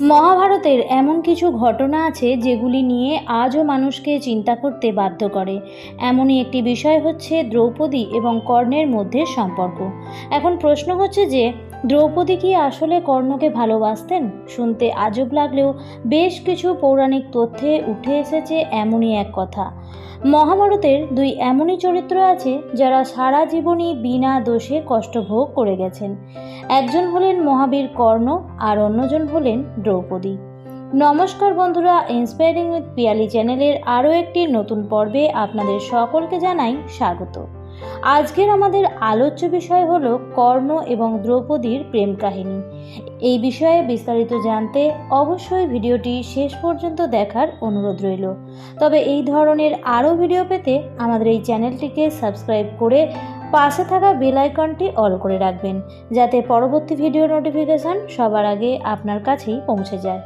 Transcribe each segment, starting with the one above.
মহাভারতের এমন কিছু ঘটনা আছে যেগুলি নিয়ে আজও মানুষকে চিন্তা করতে বাধ্য করে। এমনই একটি বিষয় হচ্ছে দ্রৌপদী এবং কর্ণের মধ্যে সম্পর্ক। এখন প্রশ্ন হচ্ছে যে দ্রৌপদী কি আসলে কর্ণকে ভালোবাসতেন? শুনতে আজব লাগলেও বেশ কিছু পৌরাণিক তথ্যে উঠে এসেছে এমনই এক কথা। মহাভারতের দুই এমনই চরিত্র আছে যারা সারা জীবনই বিনা দোষে কষ্ট ভোগ করে গেছেন। একজন হলেন মহাবীর কর্ণ আর অন্যজন হলেন দ্রৌপদী। নমস্কার বন্ধুরা ইন্সপায়ারিং উইথ পিয়ালি চ্যানেলের আরও একটি নতুন পর্বে আপনাদের সকলকে জানাই স্বাগত। আজকের আমাদের আলোচ্য বিষয় হলো কর্ণ এবং দ্রৌপদীর প্রেম কাহিনী। এই বিষয়ে বিস্তারিত জানতে অবশ্যই ভিডিওটি শেষ পর্যন্ত দেখার অনুরোধ রইল। তবে এই ধরনের আরও ভিডিও পেতে আমাদের এই চ্যানেলটিকে সাবস্ক্রাইব করে পাশে থাকা বেল আইকনটি অল করে রাখবেন, যাতে পরবর্তী ভিডিও নোটিফিকেশান সবার আগে আপনার কাছেই পৌঁছে যায়।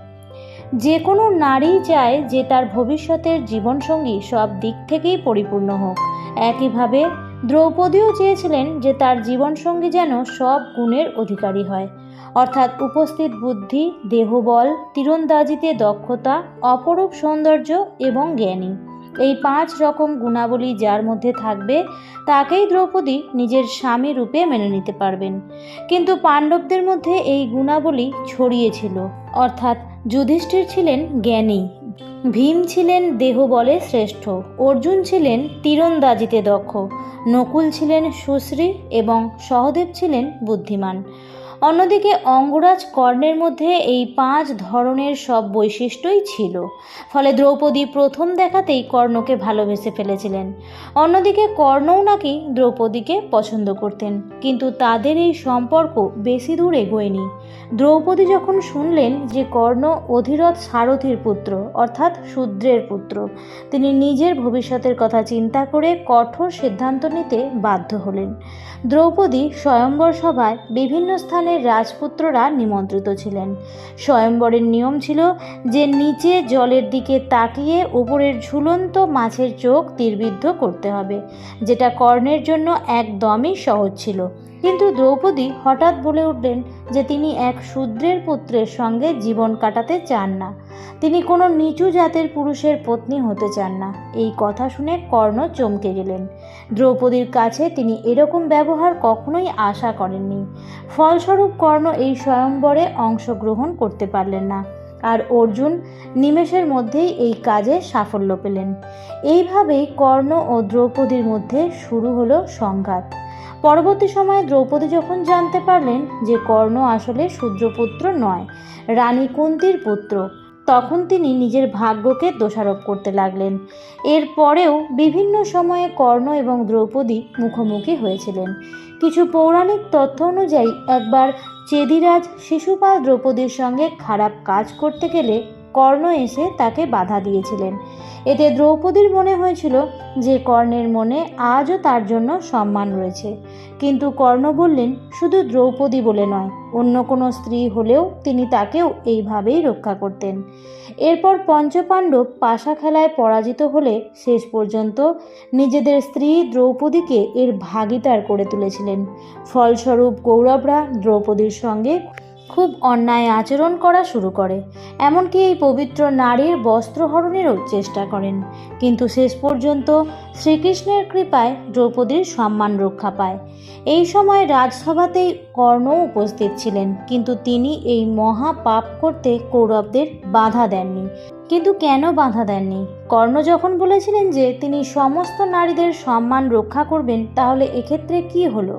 যে কোনো নারী চায় যে তার ভবিষ্যতের জীবনসঙ্গী সব দিক থেকেই পরিপূর্ণ হোক। একইভাবে দ্রৌপদীও চেয়েছিলেন যে তার জীবনসঙ্গী যেন সব গুণের অধিকারী হয়। অর্থাৎ উপস্থিত বুদ্ধি, দেহবল, তীরন্দাজিতে দক্ষতা, অপরূপ সৌন্দর্য এবং জ্ঞানী। এই পাঁচ রকম গুণাবলী যার মধ্যে থাকবে, তাকেই দ্রৌপদী নিজের স্বামী রূপে মেনে নিতে পারবেন। কিন্তু পাণ্ডবদের মধ্যে এই গুণাবলী ছড়িয়েছিল অর্থাৎ যুধিষ্ঠির ছিলেন জ্ঞানী। ভীম ছিলেন দেহ বলে শ্রেষ্ঠ। অর্জুন ছিলেন তীরন্দাজিতে দক্ষ। নকুল ছিলেন সুশ্রী এবং সহদেব ছিলেন বুদ্ধিমান। অন্যদিকে অঙ্গরাজ কর্ণের মধ্যে এই পাঁচ ধরনের সব বৈশিষ্ট্যই ছিল। ফলে দ্রৌপদী প্রথম দেখাতেই কর্ণকে ভালোবেসে ফেলেছিলেন। অন্যদিকে কর্ণও নাকি দ্রৌপদীকে পছন্দ করতেন, কিন্তু তাদের এই সম্পর্ক বেশি দূর এগোয়নি। দ্রৌপদী যখন শুনলেন যে কর্ণ অধিরথ সারথীর পুত্র, অর্থাৎ শূদ্রের পুত্র, তিনি নিজের ভবিষ্যতের কথা চিন্তা করে কঠোর সিদ্ধান্ত নিতে বাধ্য হলেন। দ্রৌপদী স্বয়ম্বর সভায় বিভিন্ন স্থানের রাজপুত্ররা নিমন্ত্রিত ছিলেন। স্বয়ম্বরের নিয়ম ছিল যে নিচে জলের দিকে তাকিয়ে ওপরের ঝুলন্ত মাছের চোখ তীরবিদ্ধ করতে হবে, যেটা কর্ণের জন্য একদমই সহজ ছিল। কিন্তু দ্রৌপদী হঠাৎ বলে উঠলেন যে তিনি এক শূদ্রের পুত্রের সঙ্গে জীবন কাটাতে চান না। তিনি কোনো নিচু জাতের পুরুষের পত্নী হতে চান না। এই কথা শুনে কর্ণ চমকে গেলেন। দ্রৌপদীর কাছে তিনি এরকম ব্যবহার কখনোই আশা করেননি। ফলস্বরূপ কর্ণ এই স্বয়ংবরে অংশগ্রহণ করতে পারলেন না। আর অর্জুন নিমেষের মধ্যেই এই কাজে সাফল্য পেলেন। এইভাবেই কর্ণ ও দ্রৌপদীর মধ্যে শুরু হলো সংঘাত। পরবর্তী সময়ে দ্রৌপদী যখন জানতে পারলেন যে কর্ণ আসলে শূদ্রপুত্র নয়, রানী কুন্তির পুত্র, তখন তিনি নিজের ভাগ্যকে দোষারোপ করতে লাগলেন। এরপরেও বিভিন্ন সময়ে কর্ণ এবং দ্রৌপদী মুখোমুখি হয়েছিলেন। কিছু পৌরাণিক তথ্য অনুযায়ী, একবার চেদিরাজ শিশুপাল দ্রৌপদীর সঙ্গে খারাপ কাজ করতে গেলে কর্ণ এসে তাকে বাধা দিয়েছিলেন। এতে দ্রৌপদীর মনে হয়েছিল যে কর্ণের মনে আজও তার জন্য সম্মান রয়েছে। কিন্তু কর্ণ বললেন, শুধু দ্রৌপদী বলে নয়, অন্য কোনো স্ত্রী হলেও তিনি তাকেও এইভাবেই রক্ষা করতেন। এরপর পঞ্চপাণ্ডব পাশা খেলায় পরাজিত হলে শেষ পর্যন্ত নিজেদের স্ত্রী দ্রৌপদীকে এর ভাগিদার করে তুলেছিলেন। ফলস্বরূপ কৌরবরা দ্রৌপদীর সঙ্গে খুব অন্যায় আচরণ করা শুরু করে। এমনকি এই পবিত্র নারীর বস্ত্রহরণেরও চেষ্টা করেন। কিন্তু শেষ পর্যন্ত শ্রীকৃষ্ণের কৃপায় দ্রৌপদীর সম্মান রক্ষা পায়। এই সময় রাজসভাতেই কর্ণ উপস্থিত ছিলেন, কিন্তু তিনি এই মহা পাপ করতে কৌরবদের বাধা দেননি। কিন্তু কেন বাধা দেননি? কর্ণ যখন বলেছিলেন যে তিনি সমস্ত নারীদের সম্মান রক্ষা করবেন, তাহলে এক্ষেত্রে কি হলো?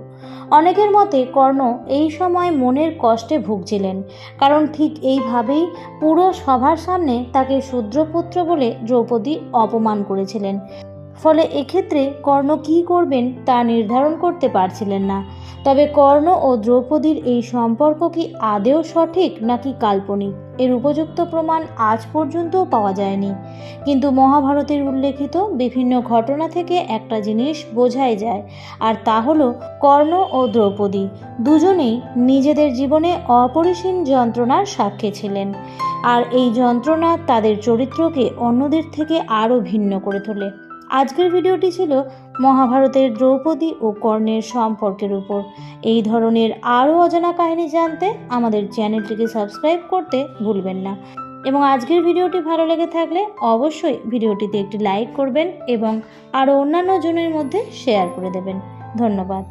অনেকের মতে কর্ণ এই সময় মনের কষ্টে ভুগছিলেন, কারণ ঠিক এইভাবেই পুরো সভার সামনে তাকে শূদ্রপুত্র বলে দ্রৌপদী অপমান করেছিলেন। ফলে এক্ষেত্রে কর্ণ কী করবেন তা নির্ধারণ করতে পারছিলেন না। তবে কর্ণ ও দ্রৌপদীর এই সম্পর্ক কি আদেও সঠিক নাকি কাল্পনিক? এর উপযুক্ত প্রমাণ আজ পর্যন্তও পাওয়া যায়নি। কিন্তু মহাভারতের উল্লেখিত বিভিন্ন ঘটনা থেকে একটা জিনিস বোঝাই যায়, আর তা হলো কর্ণ ও দ্রৌপদী দুজনেই নিজেদের জীবনে অপরিসীম যন্ত্রণার সাক্ষী ছিলেন। আর এই যন্ত্রণা তাদের চরিত্রকে অন্যদের থেকে আরও ভিন্ন করে তোলে। আজকের ভিডিওটি ছিল মহাভারতের দ্রৌপদী ও কর্ণের সম্পর্কের উপর। এই ধরনের আরও অজানা কাহিনী জানতে আমাদের চ্যানেলটিকে সাবস্ক্রাইব করতে ভুলবেন না। এবং আজকের ভিডিওটি ভালো লেগে থাকলে অবশ্যই ভিডিওটিতে একটি লাইক করবেন এবং আরও অন্যান্য জনের মধ্যে শেয়ার করে দেবেন। ধন্যবাদ।